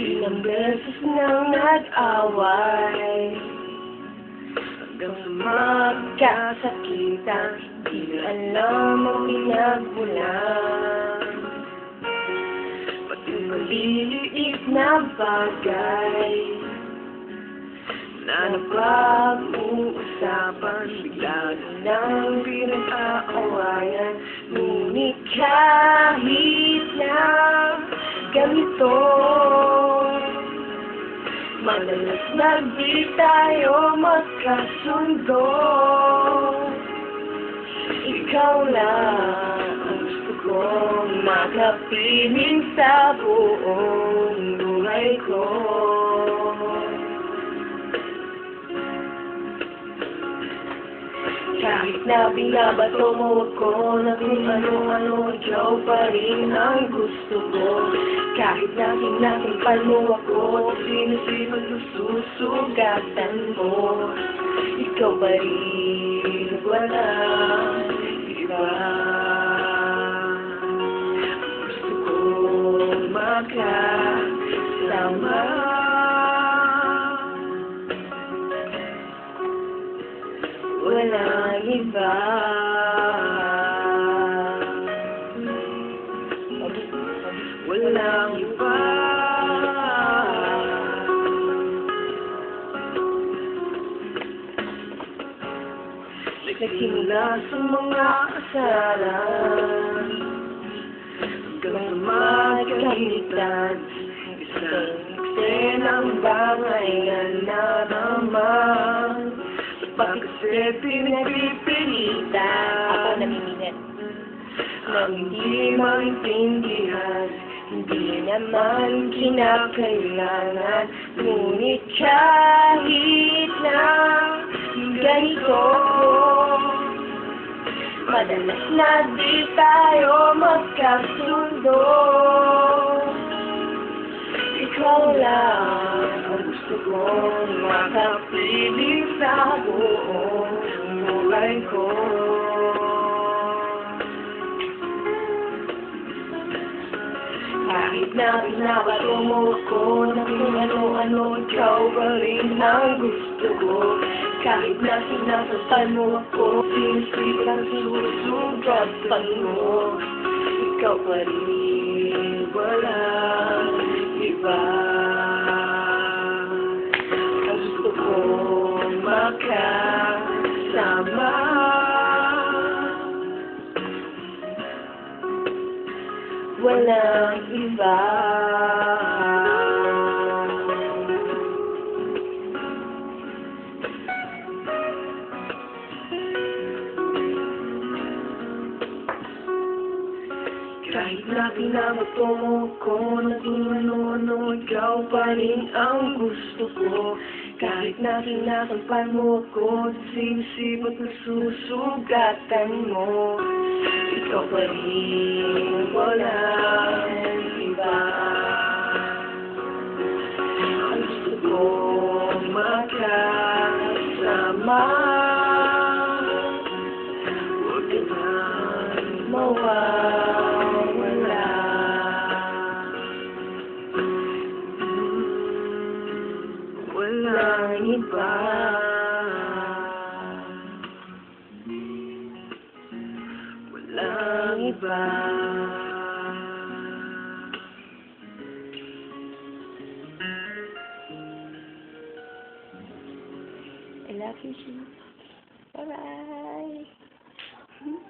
Ilang beses nang nag-away. Hanggang sa magkasakitan Di alam ang pinagmulan. Pati maliliit na bagay Na napag-uusapan Bigla nang pinag-aawayan. Ngunit kahit na ganito Madalas na di tayo magkasundo Ikaw lang ang gusto kong makapiling sa buong buhay ko Kahit na binabato mo ako na kung ano-ano, ikaw pa rin ang gusto ko. Kahit na sinasampal mo ako, sinusipag mo susugatan mo. Ikaw pa rin, wala iba. Gusto ko makasama. Walang iba. Nagsimula sa mga kasalan Hanggang sa magkalitan Isang eksenang bangay na naman Bakit kasi pinagpipilitan Ako namiminet. ang hindi maintindihan Hindi naman kinakailangan. Ngunit kahit na ganito Madalas na di tayo magkasundo Ikaw lang ang gusto kong makapiling sa buong buhay ko Kahit na binabato mo ako na kung ano-ano, ikaw pa rin ang gusto ko. Kahit na sinasasal mo ako, sinisip ang susugatan mo. Wala iba. Ang gusto ko makasama. walang iba. Kahit na pinabato mo ko na ano-ano, ikaw pa rin ang gusto ko. Kahit na sinasampal mo ko, sinisip at nasusugatan mo. Ikaw pa rin, walang I love you. Bye-bye.